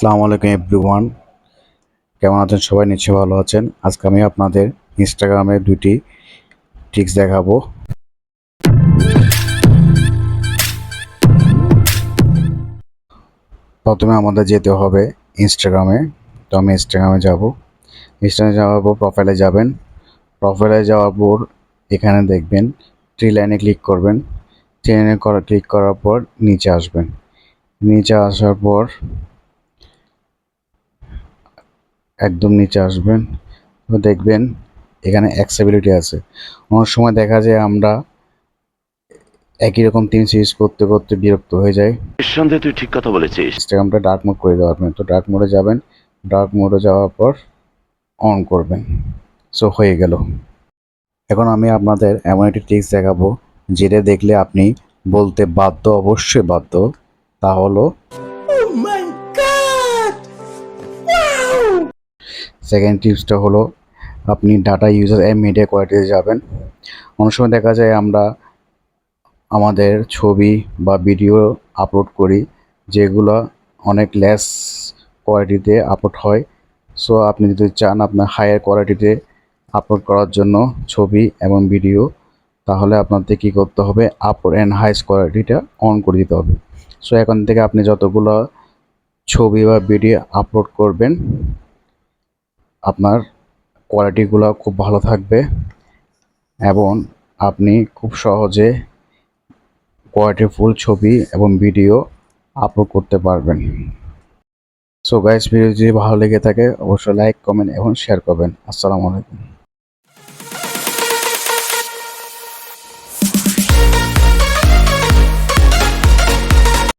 আসসালামু আলাইকুম এভরিওয়ান। কেমন আছেন সবাই? নিশ্চয়ই ভালো আছেন। আজকে আমি আপনাদের ইনস্টাগ্রামে দুটি ট্রিক্স দেখাবো। প্রথমে আমাদের যেতে হবে ইনস্টাগ্রামে তো আমি ইনস্টাগ্রামে যাব। ইনস্টাগ্রামে যাওয়ার পর প্রোফাইলে যাবেন। প্রোফাইলে যাওয়ার পর এখানে দেখবেন থ্রি লাইনে ক্লিক করবেন। থ্রি লাইনে ক্লিক করার পর নিচে আসবেন। নিচে আসার পর একদম নিচে আসবেন। তো দেখবেন এখানে অ্যাক্সেবিলিটি আছে। অনেক সময় দেখা যায় আমরা একই রকম থিমস সিরিজ করতে করতে বিরক্ত হয়ে যায় নিঃসন্দেহে তুই ঠিক কথা বলেছিস। ইনস্টাগ্রামটা ডার্ক মোড করে দেওয়া পারবেন তো ডার্ক মোডে যাবেন। ডার্ক মোডে যাওয়ার পর অন করবেন। সো হয়ে গেল। এখন আমি আপনাদের এমন একটি ট্রিক্স দেখাবো যেটা দেখলে আপনি বলতে বাধ্য অবশ্যই বাধ্য। তা হলো সেকেন্ড টিপসটা হলো, আপনি ডাটা ইউজার অ্যান্ড মিডিয়া কোয়ালিটিতে যাবেন। অনেক সময় দেখা যায় আমরা আমাদের ছবি বা ভিডিও আপলোড করি, যেগুলো অনেক লেস কোয়ালিটিতে আপলোড হয়। সো আপনি যদি চান আপনার হায়ার কোয়ালিটিতে আপলোড করার জন্য ছবি এবং ভিডিও তাহলে আপনাদের কী করতে হবে? আপলোড অ্যান্ড হাইস্ট কোয়ালিটিটা অন করে দিতে হবে। সো এখন থেকে আপনি যতগুলো ছবি বা ভিডিও আপলোড করবেন আপনার কোয়ালিটিগুলো খুব ভালো থাকবে এবং আপনি খুব সহজে কোয়ালিটি ফুল ছবি এবং ভিডিও আপলোড করতে পারবেন। সো গাইস ভিডিও যদি ভালো লেগে থাকে, অবশ্যই লাইক কমেন্ট এবং শেয়ার করবেন। আসসালামু আলাইকুম।